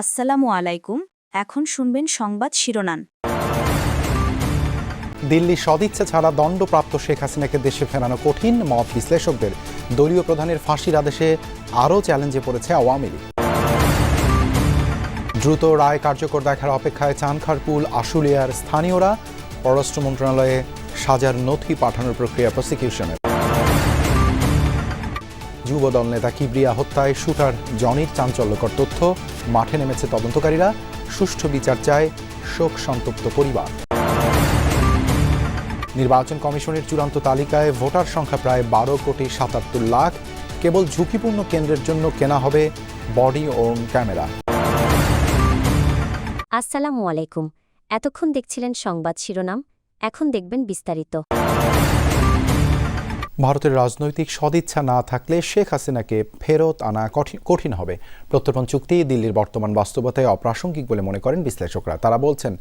আসসালামু আলাইকুম, এখন শুনবেন সংবাদ শিরোনাম। দিল্লি সদিচ্ছা ছাড়া দণ্ডপ্রাপ্ত শেখ হাসিনাকে দেশে ফেরানো কঠিন মত বিশ্লেষকদের। দলীয় প্রধানের ফাঁসির আদেশে আরও চ্যালেঞ্জে পড়েছে আওয়ামী লীগ। দ্রুত রায় কার্যকর দেখার অপেক্ষায় চানখারপুল, আশুলিয়ার স্থানীয়রা পররাষ্ট্র মন্ত্রণালয়ে সাজার নথি পাঠানোর প্রক্রিয়া প্রসিকিউশনের যুবদল নেতা কিবরিয়া হত্যায় শুটার জনির চাঞ্চল্যকর তথ্য। মাঠে নেমেছে তদন্তকারীরা। সুষ্ঠু বিচার চায় শোক সন্তপ্ত পরিবার। নির্বাচন কমিশনের চূড়ান্ত তালিকায় ভোটার সংখ্যা প্রায় বারো কোটি সাতাত্তর লাখ। কেবল ঝুঁকিপূর্ণ কেন্দ্রের জন্য কেনা হবে বডি ওন ক্যামেরা। আসসালামু আলাইকুম। এতক্ষণ দেখছিলেন সংবাদ শিরোনাম। এখন দেখবেন বিস্তারিত। ভারতের রাজনৈতিক সদিচ্ছা না থাকলে শেখ হাসিনাকে ফেরত আনা কঠিন হবে। প্রত্যর্পণ চুক্তি দিল্লির বর্তমান বাস্তবতায় অপ্রাসঙ্গিক বলে মনে করেন বিশ্লেষকরা। তারা বলছেন,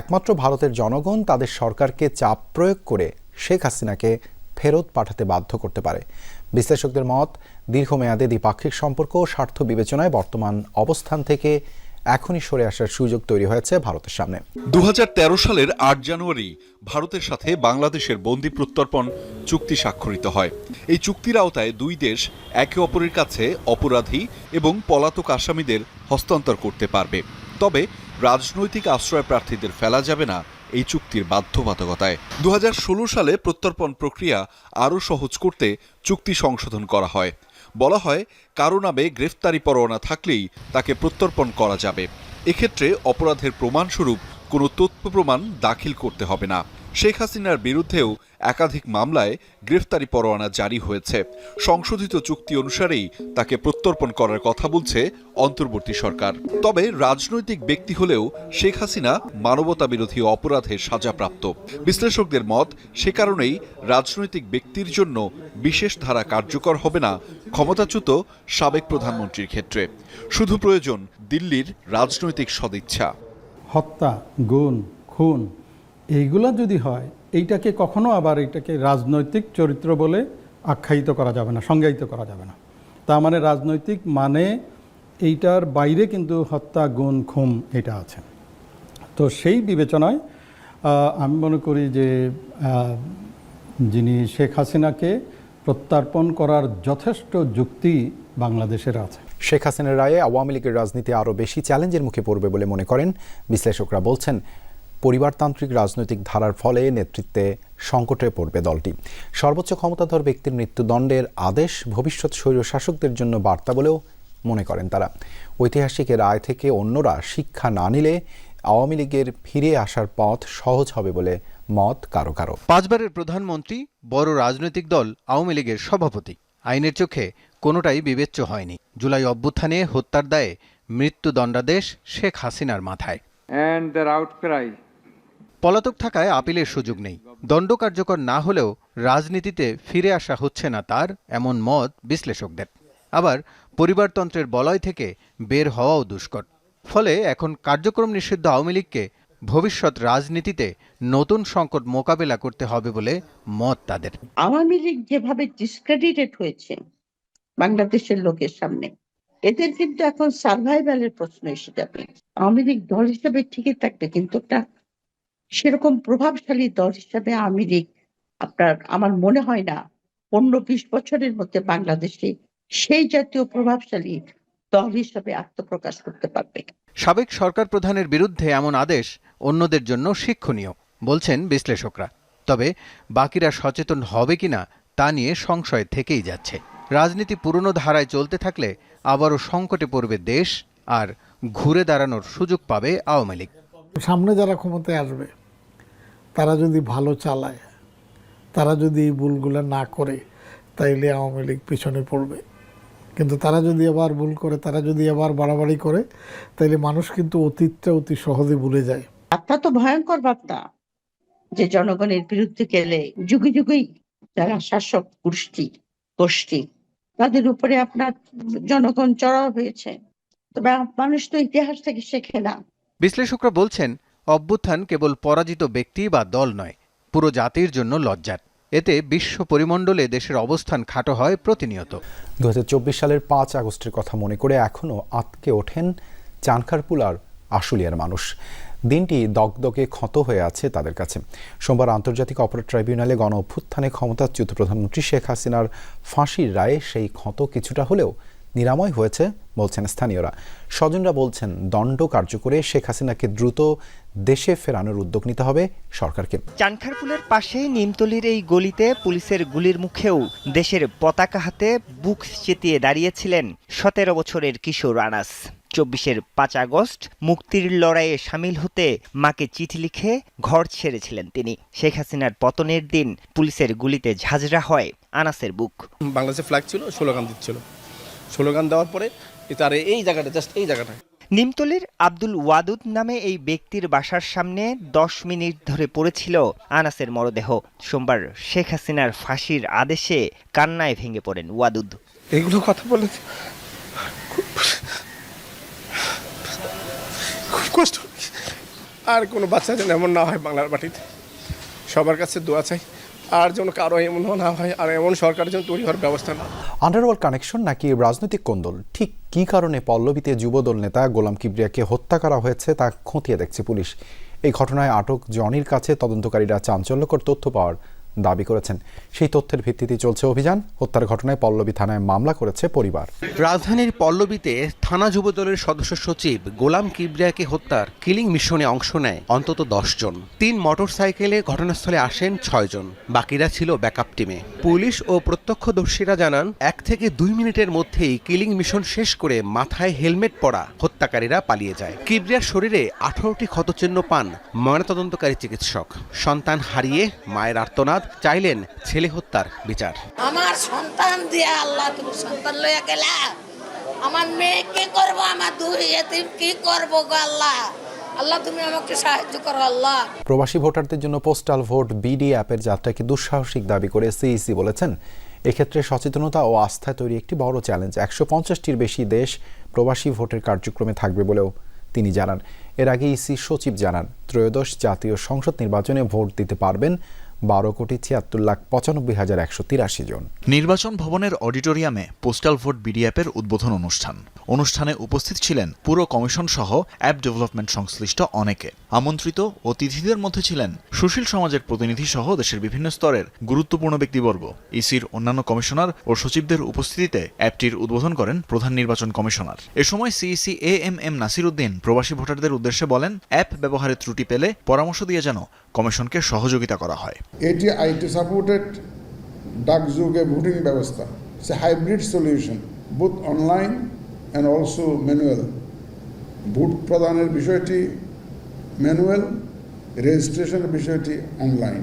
একমাত্র ভারতের জনগণ তাদের সরকারকে চাপ প্রয়োগ করে শেখ হাসিনাকে ফেরত পাঠাতে বাধ্য করতে পারে। বিশ্লেষকদের মত, দীর্ঘমেয়াদে দ্বিপাক্ষিক সম্পর্ক ও স্বার্থ বিবেচনায় বর্তমান অবস্থান থেকে এখনই সরে আসার সুযোগ তৈরি হয়েছে ভারতের সামনে। দু হাজার তেরো সালের আট জানুয়ারি ভারতের সাথে বাংলাদেশের বন্দি প্রত্যর্পণ চুক্তি স্বাক্ষরিত হয়। এই চুক্তির আওতায় দুই দেশ একে অপরের কাছে অপরাধী এবং পলাতক আসামিদের হস্তান্তর করতে পারবে। তবে রাজনৈতিক আশ্রয় প্রার্থীদের ফেলা যাবে না এই চুক্তির বাধ্যবাধকতায়। দু হাজার ষোলো সালে প্রত্যর্পণ প্রক্রিয়া আরও সহজ করতে চুক্তি সংশোধন করা হয়। বলা হয়, কারও নামে গ্রেফতারি পরোয়ানা থাকলেই তাকে প্রত্যর্পণ করা যাবে। এক্ষেত্রে অপরাধের প্রমাণস্বরূপ কোনো তথ্য প্রমাণ দাখিল করতে হবে না। শেখ হাসিনার বিরুদ্ধেও একাধিক মামলায় গ্রেফতারি পরোয়ানা জারি হয়েছে। সংশোধিত চুক্তি অনুসারেই তাকে প্রত্যর্পণ করার কথা বলছে অন্তর্বর্তী সরকার। তবে রাজনৈতিক ব্যক্তি হলেও শেখ হাসিনা মানবতা বিরোধী অপরাধের সাজাপ্রাপ্ত। বিশ্লেষকদের মত, সে কারণেই রাজনৈতিক ব্যক্তির জন্য বিশেষ ধারা কার্যকর হবে না ক্ষমতাচ্যুত সাবেক প্রধানমন্ত্রীর ক্ষেত্রে। শুধু প্রয়োজন দিল্লির রাজনৈতিক সদিচ্ছা। হত্যা গুণ খুন, এইগুলা যদি হয় এইটাকে কখনো আবার এটাকে রাজনৈতিক চরিত্র বলে আখ্যায়িত করা যাবে না, সংজ্ঞায়িত করা যাবে না। তার মানে রাজনৈতিক মানে এইটার বাইরে কিন্তু হত্যা, গুণ খুম এটা আছে। তো সেই বিবেচনায় আমি মনে করি যে যিনি শেখ হাসিনাকে প্রত্যার্পণ করার যথেষ্ট যুক্তি বাংলাদেশের আছে। শেখ হাসিনার রায়ে আওয়ামী লীগের রাজনীতি আরও বেশি চ্যালেঞ্জের মুখে পড়বে বলে মনে করেন বিশ্লেষকরা বলছেন পরিবারতান্ত্রিক রাজনৈতিক ধারার ফলে নেতৃত্বে সংকটে পড়বে দলটি। সর্বোচ্চ ক্ষমতাধর ব্যক্তির মৃত্যুদণ্ডের আদেশ ভবিষ্যৎ স্বৈর শাসকদের জন্য বার্তা বলেও মনে করেন তারা। ঐতিহাসিক এ রায় থেকে অন্যরা শিক্ষা না নিলে আওয়ামী লীগের ফিরে আসার পথ সহজ হবে বলে মত কারও কারও। পাঁচবারের প্রধানমন্ত্রী বড় রাজনৈতিক দল আওয়ামী লীগের সভাপতি। আইনের চোখে কোনোটাই বিবেচ্য হয়নি। জুলাই অভ্যুত্থানে হত্যার দায়ে মৃত্যুদণ্ডাদেশ শেখ হাসিনার মাথায়। And their outcry পলাতক থাকায় আপিলের সুযোগ নেই। দণ্ড কার্যকর না হলেও রাজনীতিতে ফিরে আসা হচ্ছে না তার এমন মত বিশ্লেষকদের। আবার পরিবারতন্ত্রের বলয় থেকে বের হওয়াও দুষ্কর। ফলে এখন কার্যক্রম নিষিদ্ধ আওয়ামী লীগকে ভবিষ্যৎ রাজনীতিতে নতুন সংকট মোকাবেলা করতে হবে বলে মত তাদের। আওয়ামী লীগ যেভাবে ডিসক্রেডিটেড হয়েছে বাংলাদেশের লোকের সামনে, এদের কিন্তু এখন সার্ভাইভালের প্রশ্ন এসে যাবে। আওয়ামী লীগ দল হিসেবে ঠিকই থাকবে, কিন্তু একটা সেরকম প্রভাবশালী দল হিসাবে আওয়ামী লীগ আপনার আমার মনে হয় না পনেরো বিশ বছরের মধ্যে বাংলাদেশে সেই জাতীয় প্রভাবশালী দল হিসাবে আত্মপ্রকাশ করতে পারবে। সাবেক সরকার প্রধানের বিরুদ্ধে এমন আদেশ অন্যদের জন্য শিক্ষণীয় বলছেন বিশ্লেষকরা। তবে বাকিরা সচেতন হবে কিনা তা নিয়ে সংশয় থেকেই যাচ্ছে। রাজনীতি পুরনো ধারায় চলতে থাকলে আবারও সংকটে পড়বে দেশ আর ঘুরে দাঁড়ানোর সুযোগ পাবে আওয়ামী লীগ। সামনে যারা ক্ষমতায় আসবে তারা যদি ভালো চালায় তারা যদি এই ভুলগুলো না করে তাইলে আওয়ামী লীগ পিছনে পড়বে। কিন্তু তারা যদি আবার ভুল করে তারা যদি আবার বাড়াবাড়ি করে তাইলে মানুষ কিন্তু অতীতটা অতি সহজে ভুলে যায়। বার্তা তো ভয়ঙ্কর বার্তা যে জনগণের বিরুদ্ধে গেলে যুগে যুগেই যারা শাসক গোষ্ঠী গোষ্ঠী তাদের উপরে আপনার জনগণ চড়াও হয়েছে। তবে মানুষ তো ইতিহাস থেকে শেখে না। বিশ্লেষকরা বলছেন অভ্যুত্থান কেবল পরাজিত ব্যক্তি বা দল নয়, পুরো জাতির জন্য লজ্জার। এতে বিশ্ব পরিমণ্ডলে দেশের অবস্থান খাটো হয় প্রতিনিয়ত। দু হাজার চব্বিশ সালের পাঁচ আগস্টের কথা মনে করে এখনও আতকে ওঠেন চানখারপুল আর আশুলিয়ার মানুষ। দিনটি দগদগে ক্ষত হয়ে আছে তাদের কাছে। সোমবার আন্তর্জাতিক অপরাধ ট্রাইব্যুনালে গণ অভ্যুত্থানে ক্ষমতাচ্যুত প্রধানমন্ত্রী শেখ হাসিনার ফাঁসির রায়ে সেই ক্ষত কিছুটা হলেও নিরাময় হয়েছে বলছেন স্থানীয়রা। স্বজনরা বলছেন দণ্ড কার্যকরে শেখ হাসিনাকে দ্রুত দেশে ফেরানোর উদ্যোগ নিতে হবে সরকারকে। চানখারপুলের পাশেই নিমতলির এই গলিতে পুলিশের গুলির মুখেও দেশের পতাকা হাতে বুক চেতিয়ে দাঁড়িয়েছিলেন সতেরো বছরের কিশোর আনাস। চব্বিশের পাঁচ আগস্ট মুক্তির লড়াইয়ে সামিল হতে মাকে চিঠি লিখে ঘর ছেড়েছিলেন তিনি। শেখ হাসিনার পতনের দিন পুলিশের গুলিতে ঝাঁঝরা হয় আনাসের বুক। বাংলাদেশে ফ্ল্যাগ ছিল স্লোগান দিচ্ছিল। স্লোগান দেওয়ার পরে তার এই জায়গাটা জাস্ট এই জায়গাটা। নিমতলির আব্দুল ওয়াদুদ নামে এই ব্যক্তির বাসার সামনে দশ মিনিট ধরে পড়েছিল আনাসের মরদেহ। সোমবার শেখ হাসিনার ফাঁসির আদেশে কান্নায় ভেঙে পড়েন ওয়াদুদ। এগুলো কথা বলে খুব খুব কষ্ট। আর কোনো বাচ্চা যেন এমন না হয় বাংলার মাটিতে। সবার কাছে দোয়া চাই। আর যেন কারও এমন না হয় আর এমন সরকারের জন্য তৈরি হওয়ার ব্যবস্থা না। আন্ডারওয়ার্ল্ড কানেকশন নাকি রাজনৈতিক কোন্দল? ঠিক কী কারণে পল্লবীতে যুবদল নেতা গোলাম কিবরিয়াকে হত্যা করা হয়েছে তা খতিয়ে দেখছে পুলিশ? এই ঘটনায় আটক জনির কাছে তদন্তকারীরা চাঞ্চল্যকর তথ্য পাওয়ার দাবি করেছেন। সেই তথ্যের ভিত্তিতে চলছে অভিযান। হত্যার ঘটনায় পল্লবী থানায় মামলা করেছে পরিবার। রাজধানীর পল্লবীতে থানা যুবদলের সদস্য সচিব গোলাম কিবরিয়াকে হত্যার কিলিং মিশনে অংশ নেয় অন্তত জন। তিন মোটরসাইকেলে ঘটনাস্থলে আসেন ছয়জন বাকিরা ছিল ব্যাকআপ টিমে। পুলিশ ও প্রত্যক্ষদর্শীরা জানান, এক থেকে দুই মিনিটের মধ্যেই কিলিং মিশন শেষ করে মাথায় হেলমেট পরা হত্যাকারীরা পালিয়ে যায়। কিবরিয়ার শরীরে আঠারোটি ক্ষতচিহ্ন পান ময়নাতদন্তকারী চিকিৎসক। সন্তান হারিয়ে মায়ের আর্তনাদ চাইলেন ছেলে হত্যার বিচার। আমার সন্তান দিয়ে আল্লাহ তুমি সন্তান লইয়া গেলা। আমার মেয়ে কি করব? আমার দুই এতিম কি করব গো আল্লাহ? আল্লাহ তুমি আমাকে সাহায্য করো আল্লাহ। প্রবাসী ভোটারদের জন্য পোস্টাল ভোট বিডি অ্যাপের যাত্রাকে দুঃসাহসিক দাবি করে সিইসি বলেছেন। এক্ষেত্রে সচেতনতা ও আস্থায় তৈরি একটি বড় চ্যালেঞ্জ। একশো পঞ্চাশটির বেশি দেশ প্রবাসী ভোটের কার্যক্রমে থাকবে বলেও তিনি জানান। এর আগে ইসি সচিব জানান ত্রয়োদশ জাতীয় সংসদ নির্বাচনে ভোট দিতে পারবেন বারো কোটি ছিয়াত্তর লাখ পঁচানব্বই হাজার একশো তিরাশি জন। নির্বাচন ভবনের অডিটোরিয়ামে পোস্টাল ভোট বিডি অ্যাপের উদ্বোধন অনুষ্ঠান। অনুষ্ঠানে উপস্থিত ছিলেন পুরো কমিশন সহ অ্যাপ ডেভেলপমেন্ট সংশ্লিষ্ট অনেকে। আমন্ত্রিত অতিথিদের মধ্যে ছিলেন সুশীল সমাজের প্রতিনিধি সহ দেশের বিভিন্ন স্তরের গুরুত্বপূর্ণ ব্যক্তিবর্গ। ইসির অন্যান্য কমিশনার ও সচিবদের উপস্থিতিতে অ্যাপটির উদ্বোধন করেন প্রধান নির্বাচন কমিশনার। এ সময় CEC A M M Nasir Uddin প্রবাসী ভোটারদের উদ্দেশ্যে বলেন, অ্যাপ ব্যবহারে ত্রুটি পেলে পরামর্শ দিয়ে যেন কমিশনকে সহযোগিতা করা হয়। এটি আইটি সাপোর্টেড ডাকযুগে ভোটিং ব্যবস্থা। সে hybrid solution booth online and also manual vote প্রদানের বিষয়টি ম্যানুয়াল রেজিস্ট্রেশনের বিষয়টি অনলাইন